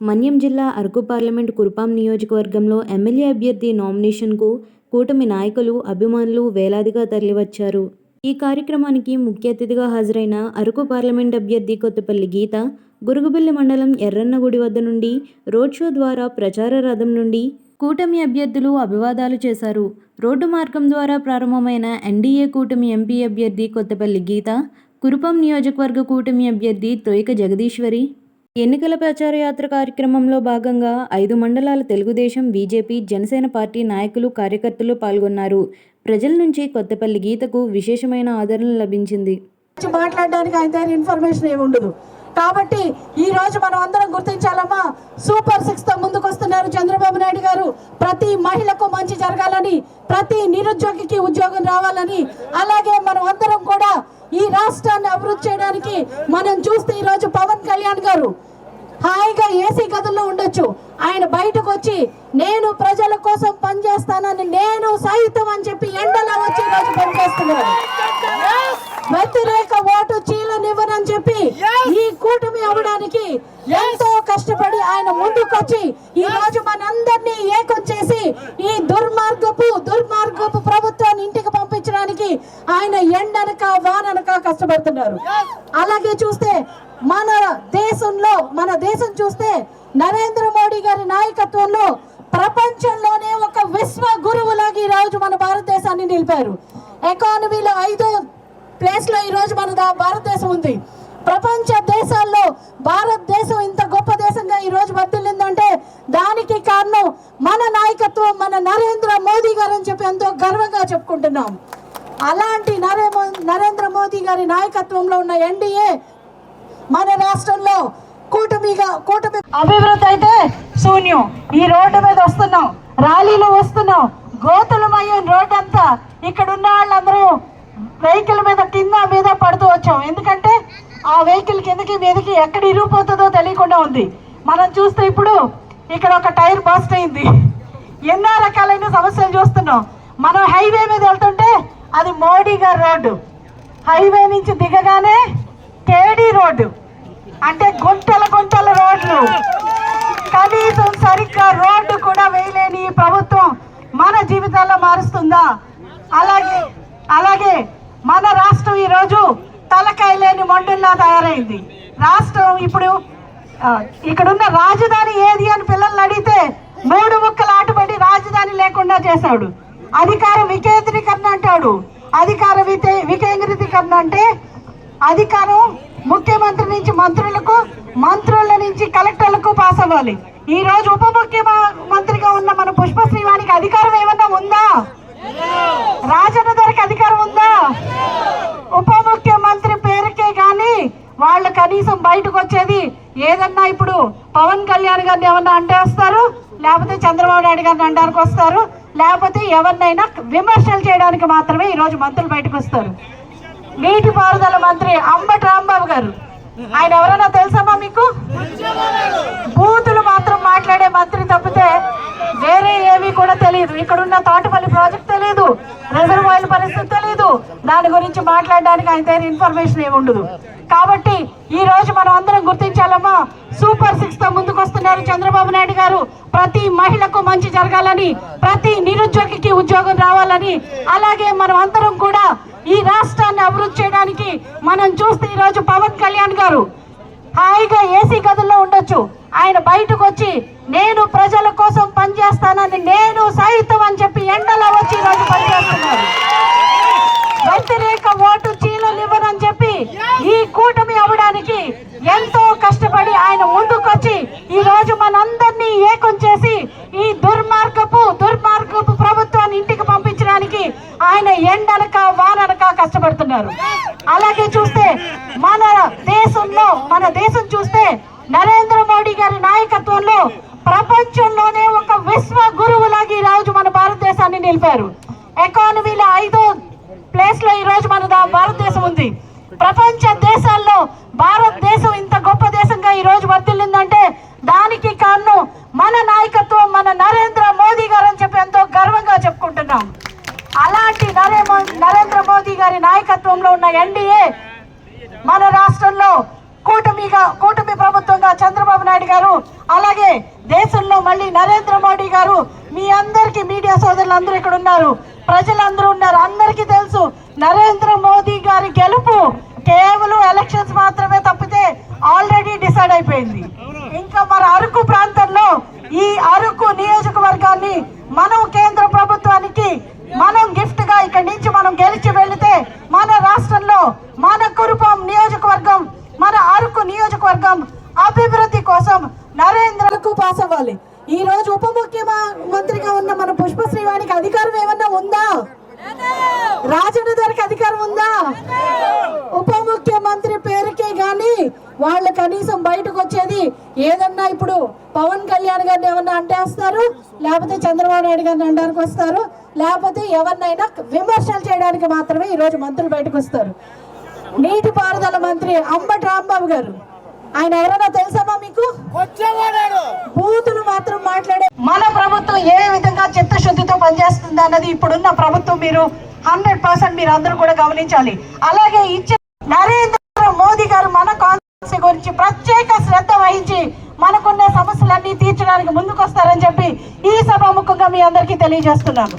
మన్యం జిల్లా అరకు పార్లమెంటు కురుపాం నియోజకవర్గంలో ఎమ్మెల్యే అభ్యర్థి నామినేషన్కు కూటమి నాయకులు అభిమానులు వేలాదిగా తరలివచ్చారు. ఈ కార్యక్రమానికి ముఖ్య అతిథిగా హాజరైన అరకు పార్లమెంట్ అభ్యర్థి కొత్తపల్లి గీత గురుగుబిల్లి మండలం ఎర్రన్నగుడి వద్ద నుండి రోడ్ షో ద్వారా ప్రచార రథం నుండి కూటమి అభ్యర్థులు అభివాదాలు చేశారు. రోడ్డు మార్గం ద్వారా ప్రారంభమైన ఎన్డీఏ కూటమి ఎంపీ అభ్యర్థి కొత్తపల్లి గీత కురుపాం నియోజకవర్గ కూటమి అభ్యర్థి తొయక జగదీశ్వరి ఎన్నికల ప్రచార యాత్ర కార్యక్రమంలో భాగంగా ఐదు మండలాల తెలుగుదేశం బీజేపీ జనసేన పార్టీ నాయకులు కార్యకర్తలు పాల్గొన్నారు. ప్రజల నుంచి కొత్తపల్లి గీతకు విశేషమైన ఆదరణ లభించింది. మాట్లాడడానికి ఆయన ఇన్ఫర్మేషన్ ఏమి ఉండదు. కాబట్టి ఈ రోజు మనం అందరం గుర్తించాలమ్మా సూపర్ సిక్స్తో ముందుకు వస్తున్నారు చంద్రబాబు నాయుడు గారు. ప్రతి మహిళకు మంచి జరగాలని ప్రతి నిరుద్యోగికి ఉద్యోగం రావాలని అలాగే మనం అందరం కూడా ఈ రాష్ట్రాన్ని అభివృద్ధి చేయడానికి మనం చూస్తే ఈ రోజు పవన్ కళ్యాణ్ గారు హాయిగా ఏసీ గదుల్లో ఉండొచ్చు. ఆయన బయటకు వచ్చి నేను ప్రజల కోసం పనిచేస్తానని నేను సహితం అని చెప్పి ఎండలో వచ్చి ఈ రోజు పనిచేస్తున్నారు. వ్యతిరేక ఓటు చీలనివ్వనని చెప్పి ఈ కూటమి అవ్వడానికి ఎంతో కష్టపడి ఆయన ముందుకొచ్చి ఈ రోజు మనందరినీ ఏకం చేసి ఈ దుర్మార్గపు పంపించడానికి ఆయన ఎండనక వాననక కష్టపడుతున్నారు. అలాగే చూస్తే మన దేశంలో మన దేశం చూస్తే నరేంద్ర మోడీ గారి నాయకత్వంలో ప్రపంచంలోనే ఒక విశ్వ గురువులాగా ఈ రోజు మన భారతదేశాన్ని నిలిపారు. ఎకానమీలో ఐదో ప్లేస్లో ఈ రోజు మన భారతదేశం ఉంది. ప్రపంచ దేశాల్లో భారతదేశం ఇంత గొప్ప దేశంగా ఈ రోజు వర్ధిల్లిందంటే దానికి కారణం మన నాయకత్వం మన నరేంద్ర మోదీ గారు అని చెప్పి ఎంతో గర్వంగా చెప్పుకుంటున్నాం. అలాంటి నరే నరేంద్ర మోదీ గారి నాయకత్వంలో ఉన్న ఎన్డీఏ మన రాష్ట్రంలో కూటమిగా కూటమి అభివృద్ధి అయితే శూన్యం. ఈ రోడ్డు మీద వస్తున్నాం. ర్యాలీలో వస్తున్నాం. గోతులమయ్యే రోడ్ అంతా ఇక్కడ ఉన్న వాళ్ళందరూ వెహికల్ మీద కింద మీద పడుతూ వచ్చాం. ఎందుకంటే ఆ వెహికల్ కిందకి మీదకి ఎక్కడ ఇరిగిపోతుందో తెలియకుండా ఉంది. మనం చూస్తే ఇప్పుడు ఇక్కడ ఒక టైర్ బస్ట్ అయింది. ఎన్నో రకాలైన సమస్యలు చూస్తున్నాం. మనం హైవే మీద వెళ్తుంటే అది మోడీ గారి రోడ్డు. హైవే నుంచి దిగగానే కేడీ రోడ్డు. అంటే గుంటల గుంటల రోడ్లు. కనీసం సరిగ్గా రోడ్డు కూడా వేయలేని ఈ ప్రభుత్వం మన జీవితాల్లో మారుస్తుందా? అలాగే అలాగే మన రాష్ట్రం ఈరోజు తలకాయ లేని మొండుల్లా తయారైంది. రాష్ట్రం ఇప్పుడు ఇక్కడున్న రాజధాని ఏది అని పిల్లల్ని అడిగితే మూడు ముక్కలు ఆటపడి రాజధాని లేకుండా చేశాడు. అధికార వికేంద్రీకరణ అంటాడు. అధికార వికేంద్రీకరణ అంటే అధికారం ముఖ్యమంత్రి నుంచి మంత్రులకు మంత్రుల నుంచి కలెక్టర్లకు పాస్ అవ్వాలి. ఈ రోజు ఉప ముఖ్యమంత్రిగా ఉన్న మన పుష్ప శ్రీవానికి అధికారం ఏమన్నా ఉందా? రాజన్న ధరకు అధికారం ఉందా? ఉప ముఖ్యమంత్రి పేరుకే గాని వాళ్ళు కనీసం బయటకు వచ్చేది ఏదన్నా ఇప్పుడు పవన్ కళ్యాణ్ గారిని ఏమన్నా అంటే వస్తారు? లేకపోతే చంద్రబాబు నాయుడు గారిని అండానికి వస్తారు? లేకపోతే ఎవరినైనా విమర్శలు చేయడానికి మాత్రమే ఈరోజు మంత్రులు బయటకు వస్తారు. నీటిపారుదల మంత్రి అంబటి రాంబాబు గారు. ఆయన ఎవరైనా తెలుసమ్మా మీకు? బూతులు మాత్రం మాట్లాడే మంత్రి తప్పితే వేరే ఏమీ కూడా తెలియదు. ఇక్కడున్న తోటపల్లి ప్రాజెక్ట్ తెలియదు. రిజర్వాయర్ పరిస్థితి దాని గురించి మాట్లాడడానికి ఆయన దగ్గర ఇన్ఫర్మేషన్ ఏమి ఉండదు. కాబట్టి ఈ రోజు మనం అందరం గుర్తించాలమ్మా సూపర్ సిక్స్తో ముందుకు వస్తున్నారు చంద్రబాబు నాయుడు గారు. ప్రతి మహిళకు మంచి జరగాలని ప్రతి నిరుద్యోగికి ఉద్యోగం రావాలని అలాగే మనం అందరం కూడా ఈ రాష్ట్రాన్ని అభివృద్ధి చేయడానికి మనం చూస్తే ఈ రోజు పవన్ కళ్యాణ్ గారు హాయిగా ఏసీ గదుల్లో ఉండొచ్చు. ఆయన బయటకు వచ్చి నేను ప్రజల కోసం పనిచేస్తానని నేను సహితం అని చెప్పి ఎండలో వచ్చి ఈ రోజు పనిచేస్తున్నారు. వ్యతిరేక ఓటు చీలనివ్వనని చెప్పి ఈ కూటమి అవ్వడానికి ఎంతో కష్టపడి ఆయన ముందుకొచ్చి ఈ రోజు మనందరినీ ఏకం చేసి ఈ దుర్మార్గపు దుర్మార్గపు ప్రభుత్వాన్ని ఇంటికి పంపించడానికి ఆయన ఎండనక వాననక కష్టపడుతున్నారు. అలాగే చూస్తే మన దేశంలో మన దేశం చూస్తే నరేంద్ర మోడీ గారి నాయకత్వంలో ప్రపంచంలోనే ఒక విశ్వ గురువులాగా ఈ రోజు మన భారతదేశాన్ని నిలిపారు. ఎకానమీలో ఐదో ప్లేస్లో ఈ రోజు మన భారతదేశం ఉంది. ప్రపంచ దేశాల్లో భారతదేశం ఇంత గొప్ప దేశంగా ఈ రోజు వర్తిల్లిందంటే దానికి కారణం మన నాయకత్వం మన నరేంద్ర మోదీ గారు అని చెప్పి ఎంతో గర్వంగా చెప్పుకుంటున్నాం. అలాంటి నరేంద్ర మోదీ గారి నాయకత్వంలో ఉన్న ఎన్డీఏ మన రాష్ట్రంలో కూటమిగా కూటమి ప్రభుత్వంగా చంద్రబాబు నాయుడు గారు అలాగే దేశంలో మళ్ళీ నరేంద్ర మోడీ గారు మీ అందరికీ మీడియా సోదరులు అందరూ ఇక్కడ ఉన్నారు. ప్రజలందరూ ఉన్నారు. అందరికీ తెలుసు నరేంద్ర మోదీ గారి గెలుపు కేవలం ఎలక్షన్స్ మాత్రమే తప్పితే ఆల్రెడీ డిసైడ్ అయిపోయింది. ఇంకా మన అరకు ప్రాంతంలో ఈ అరకు నియోజకవర్గాన్ని మనం కేంద్ర ప్రభుత్వానికి మనం గిఫ్ట్గా ఇక్కడి నుంచి మనం గెలిచి వెళితే మన రాష్ట్రంలో మన కురుపం నియోజకవర్గం మన అరకు నియోజకవర్గం అభివృద్ధి కోసం నరేంద్రకు పాస్ అవ్వాలి. మంత్రిగా ఉన్న మన పుష్ప శ్రీవాణికి అధికారం ఏమన్నా ఉందా? రాజన్న గారికి అధికారం ఉందా? ఉప ముఖ్యమంత్రి పేరుకే గాని వాళ్ళు కనీసం బయటకు వచ్చేది ఏదన్నా ఇప్పుడు పవన్ కళ్యాణ్ గారిని ఏమన్నా అంటేస్తారు? లేకపోతే చంద్రబాబు నాయుడు గారిని అనడానికి వస్తారు? లేకపోతే ఎవరినైనా విమర్శలు చేయడానికి మాత్రమే ఈ రోజు మంత్రులు బయటకు వస్తారు. నీటిపారుదల మంత్రి అంబటి రాంబాబు గారు ఆయన ఎవరైనా తెలుసామా మీకు? బూతులు మాత్రం మాట్లాడే మన ప్రభుత్వం ఏ విధంగా చిత్తశుద్ధితో పనిచేస్తుంది అన్నది ఇప్పుడున్న ప్రభుత్వం మీరు హండ్రెడ్ పర్సెంట్ మీరు అందరూ కూడా గమనించాలి. అలాగే ఇచ్చే నరేంద్ర మోదీ గారు మన కాన్స్టిట్యూన్సీ గురించి ప్రత్యేక శ్రద్ధ వహించి మనకున్న సమస్యలన్నీ తీర్చడానికి ముందుకొస్తారని చెప్పి ఈ సభాముఖంగా మీ అందరికీ తెలియజేస్తున్నాను.